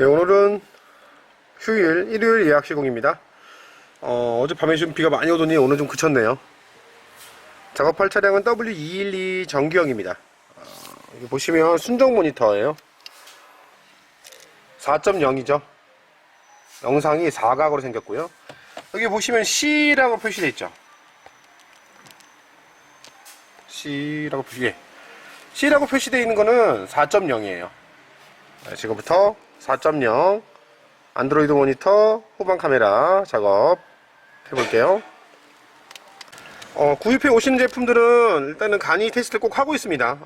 네, 오늘은 휴일, 일요일 예약 시공입니다. 어, 어젯밤에 좀 비가 많이 오더니 오늘 좀 그쳤네요. 작업할 차량은 W212 정규형입니다. 어, 보시면 순정 모니터예요. 4.0이죠. 영상이 사각으로 생겼고요. 여기 보시면 C라고 표시되어 있죠. C라고 표시, 예. C라고 표시되어 있는 거는 4.0이에요. 지금부터 4.0 안드로이드 모니터 후방 카메라 작업 해볼게요. 어, 구입해 오시는 제품들은 일단은 간이 테스트를 꼭 하고 있습니다.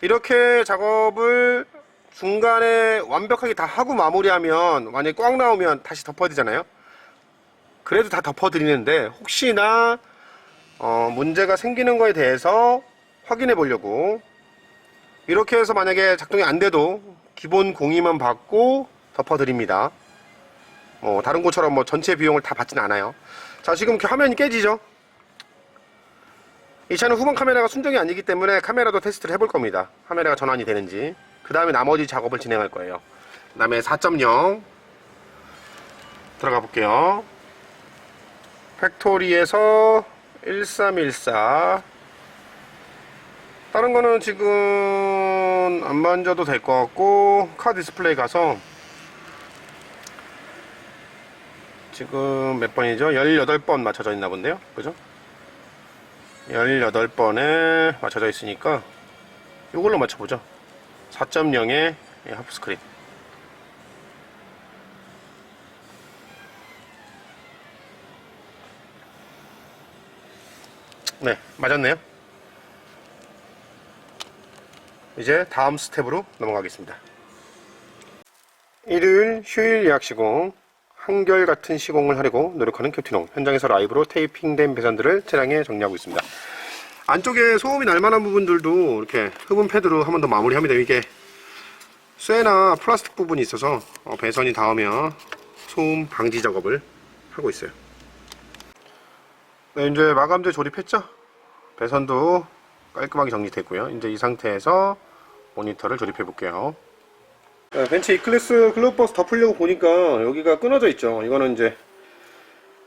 이렇게 작업을 중간에 완벽하게 다 하고 마무리하면 만약에 꽉 나오면 다시 덮어야 되잖아요. 그래도 다 덮어 드리는데 혹시나 어, 문제가 생기는 거에 대해서 확인해 보려고 이렇게 해서 만약에 작동이 안 돼도 기본 공의만 받고 덮어드립니다. 뭐 다른 곳처럼 뭐 전체 비용을 다 받진 않아요. 자 지금 화면이 깨지죠? 이 차는 후방 카메라가 순정이 아니기 때문에 카메라도 테스트를 해볼 겁니다. 카메라가 전환이 되는지. 그 다음에 나머지 작업을 진행할 거예요. 그 다음에 4.0 들어가 볼게요. 팩토리에서 1314 다른 거는 지금 안 만져도 될 것 같고 카 디스플레이 가서 지금 몇 번이죠? 18번 맞춰져 있나 본데요 그죠? 18번에 맞춰져 있으니까 이걸로 맞춰보죠 4.0의 하프 스크린 네 맞았네요 이제 다음 스텝으로 넘어가겠습니다. 일요일 휴일 예약 시공 한결같은 시공을 하려고 노력하는 캡틴홍 현장에서 라이브로 테이핑된 배선들을 차량에 정리하고 있습니다. 안쪽에 소음이 날 만한 부분들도 이렇게 흡음 패드로 한 번 더 마무리합니다. 이게 쇠나 플라스틱 부분이 있어서 어, 배선이 닿으면 소음 방지 작업을 하고 있어요. 네, 이제 마감재 조립했죠? 배선도 깔끔하게 정리됐고요. 이제 이 상태에서 모니터를 조립해 볼게요. 벤츠 E클래스 글로버스 덮으려고 보니까 여기가 끊어져 있죠. 이거는 이제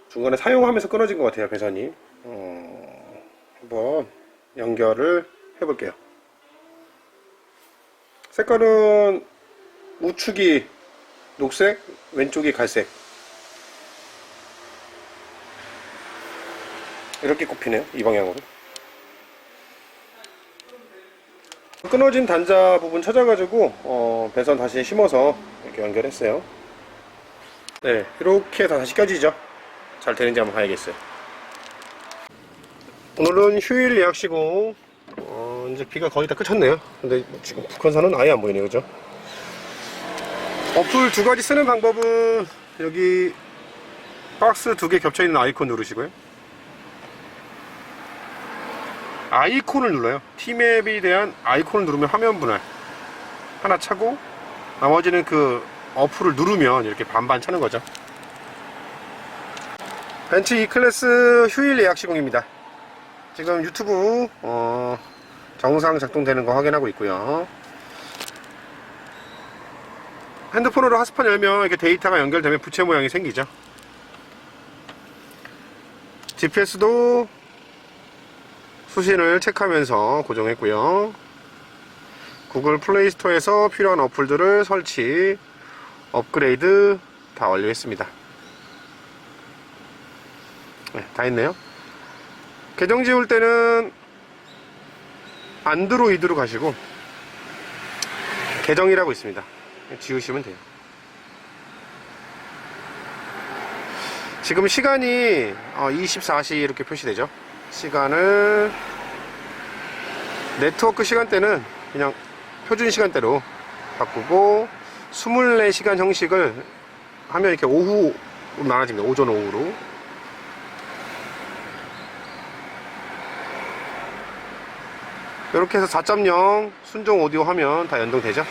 중간에 사용하면서 끊어진 것 같아요. 배선이. 어, 한번 연결을 해 볼게요. 색깔은 우측이 녹색, 왼쪽이 갈색. 이렇게 꼽히네요. 이 방향으로. 끊어진 단자 부분 찾아가지고 어, 배선 다시 심어서 이렇게 연결했어요. 네, 이렇게 다 다시 껴지죠. 잘 되는지 한번 봐야겠어요. 오늘은 휴일 예약 시고 어, 이제 비가 거의 다 그쳤네요. 근데 지금 북한산은 아예 안 보이네요, 그죠? 어플 두 가지 쓰는 방법은 여기 박스 두 개 겹쳐 있는 아이콘 누르시고요. 아이콘을 눌러요. 티맵에 대한 아이콘을 누르면 화면 분할 하나 차고 나머지는 그 어플을 누르면 이렇게 반반 차는 거죠. 벤츠 E클래스 휴일 예약 시공입니다. 지금 유튜브 어, 정상 작동되는 거 확인하고 있고요. 핸드폰으로 하스판 열면 이렇게 데이터가 연결되면 부채 모양이 생기죠. GPS도 수신을 체크하면서 고정했고요. 구글 플레이 스토어에서 필요한 어플들을 설치, 업그레이드 다 완료했습니다. 네, 다 했네요. 계정 지울 때는 안드로이드로 가시고 계정이라고 있습니다. 지우시면 돼요. 지금 시간이 24시 이렇게 표시되죠. 시간을 네트워크 시간대는 그냥 표준 시간대로 바꾸고 24시간 형식을 하면 이렇게 오후로 나눠집니다. 오전 오후로. 이렇게 해서 4.0 순정 오디오 하면 다 연동되죠.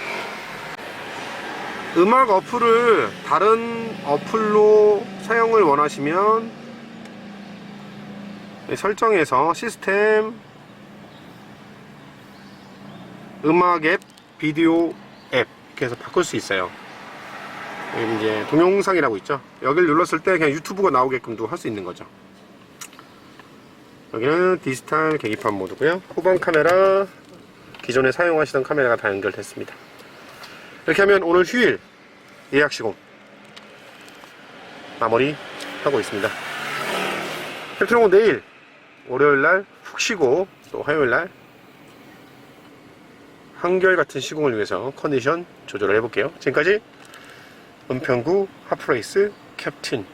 음악 어플을 다른 어플로 사용을 원하시면 네, 설정에서 시스템 음악 앱 비디오 앱 이렇게 해서 바꿀 수 있어요 이제 동영상이라고 있죠. 여기를 눌렀을 때 그냥 유튜브가 나오게끔도 할 수 있는 거죠. 여기는 디지털 계기판 모드고요. 후방 카메라 기존에 사용하시던 카메라가 다 연결됐습니다. 이렇게 하면 오늘 휴일 예약 시공 마무리 하고 있습니다. 캡트롱은 내일 월요일 날 푹 쉬고 또 화요일 날 한결같은 시공을 위해서 컨디션 조절을 해볼게요. 지금까지 은평구 하프레이스 캡틴